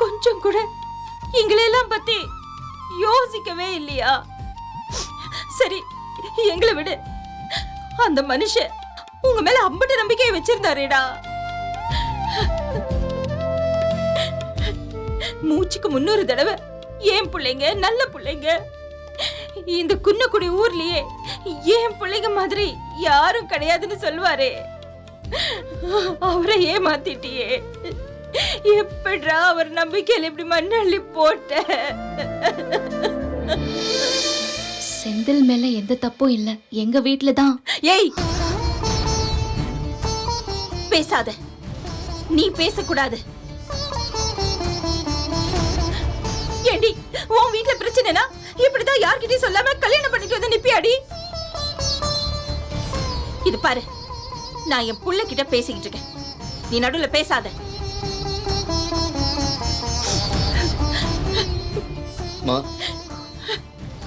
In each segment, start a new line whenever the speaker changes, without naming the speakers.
கொஞ்சம் கூட எங்களெல்லாம் பத்தி யோசிக்கவே இல்லையா? சரி எங்களை விடு. அந்த மனுஷன் உங்க மேல அம்பட்டு நம்பிக்கையை வச்சிருந்தாரேடா. மூச்சுக்கு முன்னூறு தடவை ஏன் பிள்ளைங்க? நல்ல பிள்ளைங்க. இந்த குன்னக்குடி ஊர்லயே ஏன் பிள்ளைங்க மாதிரி யாரும் கிடையாதுன்னு சொல்வாரு அவரை ஏமாத்திட்டியே. எப்படிடா அவர் நம்பிக்கையில இப்படி மண்ணள்ளி போட்ட?
செந்தில் மேல எந்த தப்பும் இல்ல. எங்க வீட்ல தான்.
ஏய்! பேசாத. நீ பேசக்கூடாது. ஏண்டி உன் வீட்ல பிரச்சனைனா இப்படிதான் யார்கிட்டயும் சொல்லாம கல்யாணம் பண்ணிட்டு வந்து நிப்பியாடி? இது பாரு நான் என் புள்ள கிட்ட பேசிக்கிட்டு இருக்கேன். நீ நடுவுல பேசாத.
மா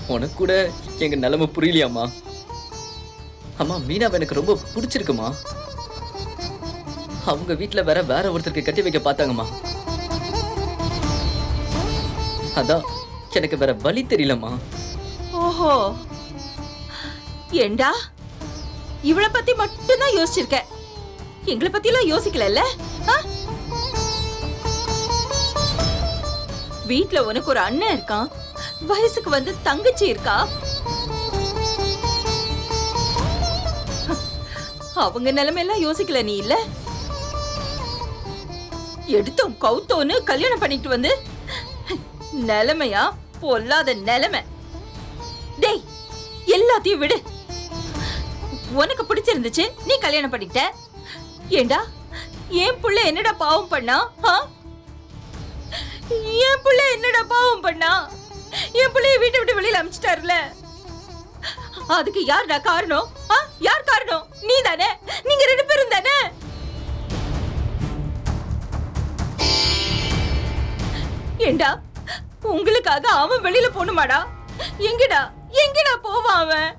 உனக்கு கூட எங்க நிலைமை புரியலையாம்மா. அம்மா மீனாவை எனக்கு ரொம்ப பிடிச்சிருக்குமா அவங்க வீட்டில் வேற வேற ஒருத்தருக்கு கட்டி வைக்க பார்த்தாங்கம்மா. அதான் எனக்கு வேற வழி தெரியலம்மா.
ஓஹோ. ஏண்டா? இவளை பத்தி மட்டும்தான் யோசிச்சிருக்க. எங்களை பத்தி எல்லாம் யோசிக்கலல்ல வீட்ல உனக்கு ஒரு அண்ணன் இருக்கான். வயசுக்கு வந்து தங்கச்சி இருக்கா? அவங்க நிலைமையெல்லாம் யோசிக்கல நீ இல்ல? எடுத்தோம் கவுத்தோன்னு கல்யாணம் பண்ணிட்டு வந்து நிலைமையா? பொல்லாத நிலைமை. டேய் எல்லாத்தையும் விடு. உனக்கு பிடிச்சிருந்துச்சு நீ கல்யாணம் பண்ணிட்ட. ஏண்டா என் புள்ள என்னடா பாவம் பண்ணா ஆ? என் புள்ள என்னடா பாவம் பண்ணா? என் புள்ளைய வீட்டை விட்டு வெளியில அமிச்சிட்டாருல? அதுக்கு யாருடா காரணம்? யார் காரணம்? நீ தானே நீங்க ரெண்டு பேரும் தானே? ஏண்டா? உங்களுக்காக அவன் வெளியில போகணுமாடா? எங்கடா? எங்கடா போவான் அவன்?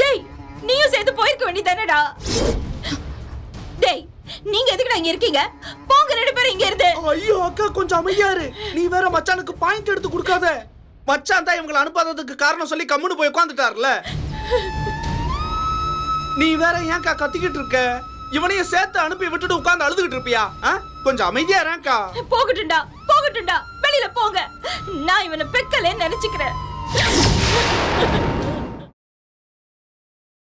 டேய் நீயும் சேர்ந்து போயிருக்க வேண்டியதானடா டேய் நீங்க எதுக்குடா இங்க இருக்கீங்க? போங்க பேரும் இங்க இருந்து.
ஐயோ அக்கா கொஞ்சம் அமைதியா இரு. நீ வேற மச்சானுக்கு பாயிண்ட் எடுத்து கொடுக்காத. மச்சான் தான் இவங்களை அனுப்பாததுக்கு காரணம் சொல்லி கம்முன்னு போய் உட்காந்துட்டார்ல நீ வேற ஏன்க்கா கத்திக்கிட்டு இருக்க? இவனையும் சேர்த்து அனுப்பி விட்டுட்டு உட்கார்ந்து அழுதுகிட்டு இருப்பியா? கொஞ்சம் அமைதியா இருக்கா
போகட்டும்டா போகட்டும்டா. வெளியில போங்க. நான் இவனை பெக்கலே நினைச்சுக்கிறேன்.